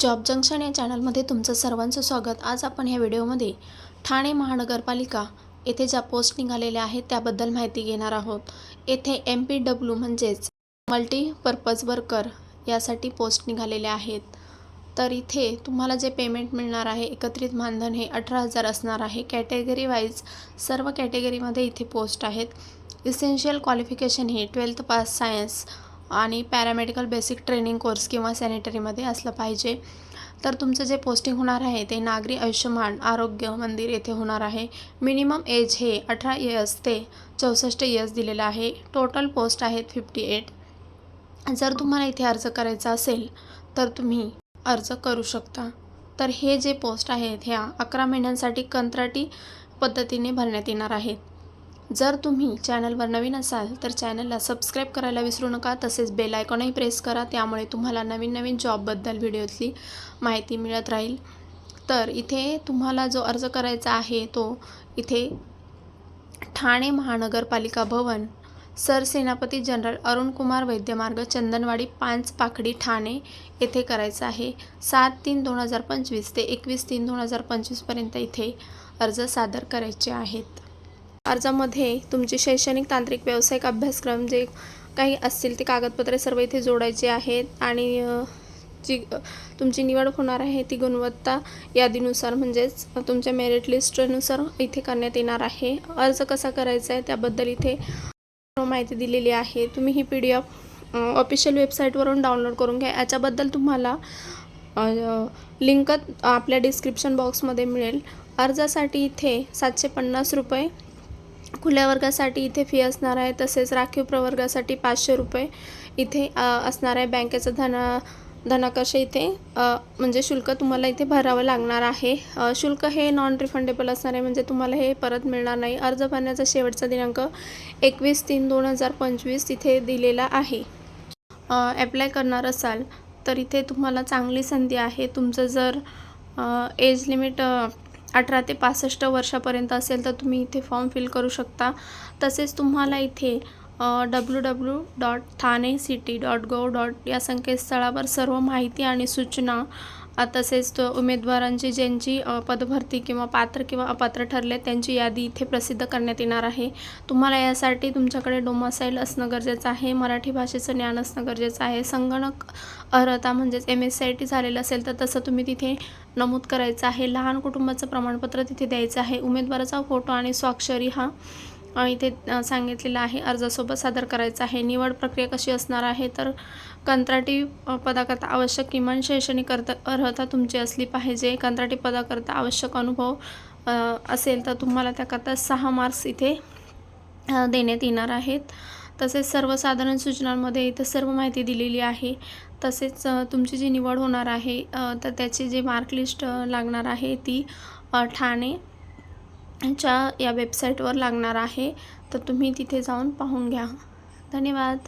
Job junction या चॅनलमध्ये तुमचं सर्वांचं स्वागत. आज आपण ह्या व्हिडिओमध्ये ठाणे महानगरपालिका येथे ज्या पोस्ट निघालेल्या आहेत त्याबद्दल माहिती घेणार आहोत. येथे एम पी डब्ल्यू म्हणजेच मल्टीपर्पज वर्कर यासाठी पोस्ट निघालेल्या आहेत. तर इथे तुम्हाला जे पेमेंट मिळणार आहे एकत्रित मानधन हे अठरा हजार असणार आहे. कॅटेगरी वाईज सर्व कॅटेगरीमध्ये इथे पोस्ट आहेत. इसेन्शियल क्वालिफिकेशन हे ट्वेल्थ पास सायन्स आणि पॅरामेडिकल बेसिक ट्रेनिंग कोर्स किंवा सॅनिटरीमध्ये असलं पाहिजे. तर तुमचं जे पोस्टिंग होणार आहे ते नागरी आयुष्यमान आरोग्य मंदिर येथे होणार आहे. मिनिमम एज हे अठरा इयर्स ते चौसष्ट इयर्स दिलेलं आहे. टोटल पोस्ट आहेत फिफ्टी एट. जर तुम्हाला इथे अर्ज करायचा असेल तर तुम्ही अर्ज करू शकता. तर हे जे पोस्ट आहेत ह्या अकरा महिन्यांसाठी कंत्राटी पद्धतीने भरण्यात येणार आहेत. जर तुम्ही चॅनलवर नवीन असाल तर चॅनलला सबस्क्राईब करायला विसरू नका तसेच बेल आयकॉनही प्रेस करा त्यामुळे तुम्हाला नवीन नवीन जॉबबद्दल व्हिडिओतली माहिती मिळत राहील. तर इथे तुम्हाला जो अर्ज करायचा आहे तो इथे ठाणे महानगरपालिका भवन सरसेनापती जनरल अरुण कुमार वैद्यमार्ग चंदनवाडी पाच पाकडी ठाणे येथे करायचं आहे. सात तीन दोन हजार पंचवीस ते एकवीस तीन दोन हजार पंचवीसपर्यंत इथे अर्ज सादर करायचे आहेत. अर्जामध्ये तुमचे शैक्षणिक तांत्रिक व्यावसायिक अभ्यासक्रम जे काही असतील ते कागदपत्रे सर्व इथे जोडायचे आहेत आणि जी तुमची निवड होणार आहे ती गुणवत्ता यादीनुसार म्हणजेच तुमच्या मेरिट लिस्टनुसार इथे करण्यात येणार आहे. अर्ज कसा करायचा आहे त्याबद्दल इथे माहिती दिलेली आहे. तुम्ही ही पी डी एफ ऑफिशियल वेबसाईटवरून डाउनलोड करून घ्या. याच्याबद्दल तुम्हाला लिंक आपल्या डिस्क्रिप्शन बॉक्समध्ये मिळेल. अर्जासाठी इथे सातशे पन्नास रुपये खुल्या वर्गासाठी इथे फी असणार आहे तसेच राखीव प्रवर्गासाठी पाचशे रुपये इथे असणार आहे. बँकेचं धन धनाकर्ष इथे म्हणजे शुल्क तुम्हाला इथे भरावं लागणार आहे. शुल्क हे नॉन रिफंडेबल असणार आहे म्हणजे तुम्हाला हे परत मिळणार नाही. अर्ज भरण्याचा शेवटचा दिनांक एकवीस तीन दोन हजार पंचवीस इथे दिलेला आहे. ॲप्लाय करणार असाल तर इथे तुम्हाला चांगली संधी आहे. तुमचं जर एज लिमिट अठरा ते पासष्ट वर्षापर्यंत असेल तर तुम्ही इथे फॉर्म फिल करू शकता. तसेच तुम्हाला इथे W W dot Thane city dot gov dot या संकेतस्थळावर सर्व माहिती आणि सूचना तसेच तो उमेदवारांची ज्यांची पदभरती किंवा पात्र किंवा अपात्र ठरले त्यांची यादी इथे प्रसिद्ध करण्यात येणार आहे. तुम्हाला यासाठी तुमच्याकडे डोमासाईल असणं गरजेचं आहे मराठी भाषेचं ज्ञान असणं गरजेचं आहे. संगणक अर्हता म्हणजेच M S C I T झालेलं असेल तर तसं तुम्ही तिथे नमूद करायचं आहे. लहान कुटुंबाचं प्रमाणपत्र तिथे द्यायचं आहे. उमेदवाराचा फोटो आणि स्वाक्षरी हा इथे सांगितलेलं आहे अर्जासोबत सादर करायचा आहे. निवड प्रक्रिया कशी असणार आहे? तर कंत्राटी पदाकरता आवश्यक किमान शैक्षणिक अर्थ अर्हता तुमची असली पाहिजे. कंत्राटी पदाकरता आवश्यक अनुभव असेल तर तुम्हाला त्याकरता सहा मार्क्स इथे देण्यात येणार आहेत. तसेच सर्वसाधारण सूचनांमध्ये इथं सर्व माहिती दिलेली आहे. तसेच तुमची जी निवड होणार आहे तर त्याची जी मार्क लिस्ट लागणार आहे ती ठाणे च्या या वेबसाईटवर लागणार आहे. तर तुम्ही तिथे जाऊन पाहून घ्या. धन्यवाद.